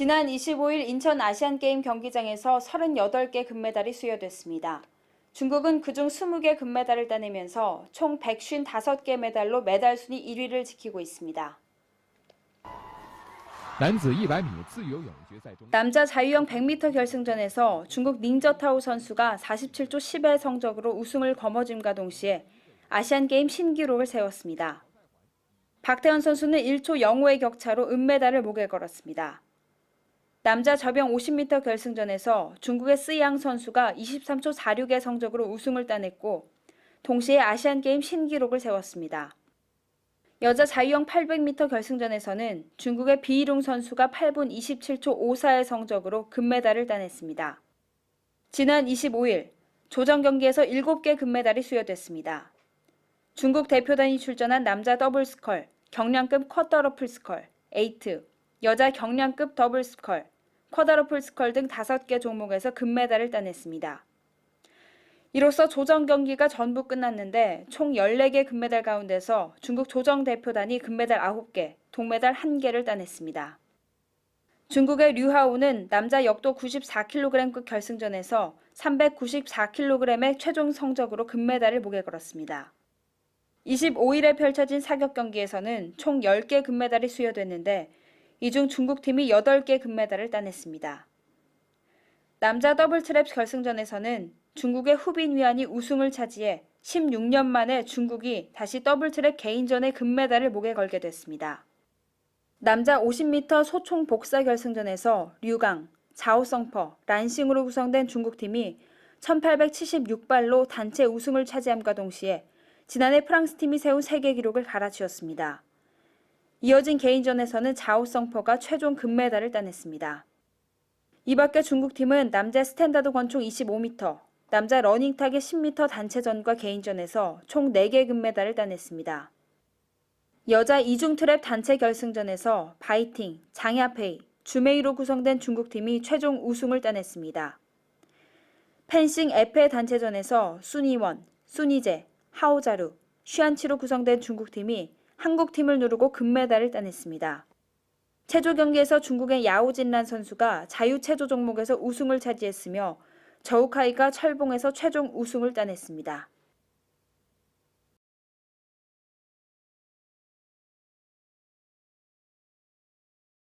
지난 25일 인천 아시안게임 경기장에서 38개 금메달이 수여됐습니다. 중국은 그중 20개 금메달을 따내면서 총 155개 메달로 메달 순위 1위를 지키고 있습니다. 남자 자유형 100m 결승전에서 중국 닝저타우 선수가 47조 10의 성적으로 우승을 거머쥔과 동시에 아시안게임 신기록을 세웠습니다. 박태현 선수는 1초 05의 격차로 은메달을 목에 걸었습니다. 남자 저병 50m 결승전에서 중국의 쓰이앙 선수가 23초 46의 성적으로 우승을 따냈고 동시에 아시안게임 신기록을 세웠습니다. 여자 자유형 800m 결승전에서는 중국의 비이룽 선수가 8분 27초 54의 성적으로 금메달을 따냈습니다. 지난 25일 조정 경기에서 7개 금메달이 수여됐습니다. 중국 대표단이 출전한 남자 더블 스컬, 경량급 쿼터러플 스컬, 에이트, 여자 경량급 더블 스컬, 쿼드러플 스컬 등 5개 종목에서 금메달을 따냈습니다. 이로써 조정 경기가 전부 끝났는데 총 14개 금메달 가운데서 중국 조정 대표단이 금메달 9개, 동메달 1개를 따냈습니다. 중국의 류하오는 남자 역도 94kg급 결승전에서 394kg의 최종 성적으로 금메달을 목에 걸었습니다. 25일에 펼쳐진 사격 경기에서는 총 10개 금메달이 수여됐는데 이 중 중국팀이 8개 금메달을 따냈습니다. 남자 더블 트랩 결승전에서는 중국의 후빈 위안이 우승을 차지해 16년 만에 중국이 다시 더블 트랩 개인전의 금메달을 목에 걸게 됐습니다. 남자 50m 소총 복사 결승전에서 류강, 자오성퍼, 란싱으로 구성된 중국팀이 1876발로 단체 우승을 차지함과 동시에 지난해 프랑스 팀이 세운 세계 기록을 갈아치웠습니다. 이어진 개인전에서는 자오성퍼가 최종 금메달을 따냈습니다. 이 밖에 중국팀은 남자 스탠다드 권총 25m, 남자 러닝탁의 10m 단체전과 개인전에서 총 4개 금메달을 따냈습니다. 여자 이중 트랩 단체 결승전에서 바이팅, 장야페이, 주메이로 구성된 중국팀이 최종 우승을 따냈습니다. 펜싱 에페 단체전에서 순이원, 순이제, 하오자루, 슈안치로 구성된 중국팀이 한국팀을 누르고 금메달을 따냈습니다. 체조 경기에서 중국의 야오진란 선수가 자유 체조 종목에서 우승을 차지했으며 저우카이가 철봉에서 최종 우승을 따냈습니다.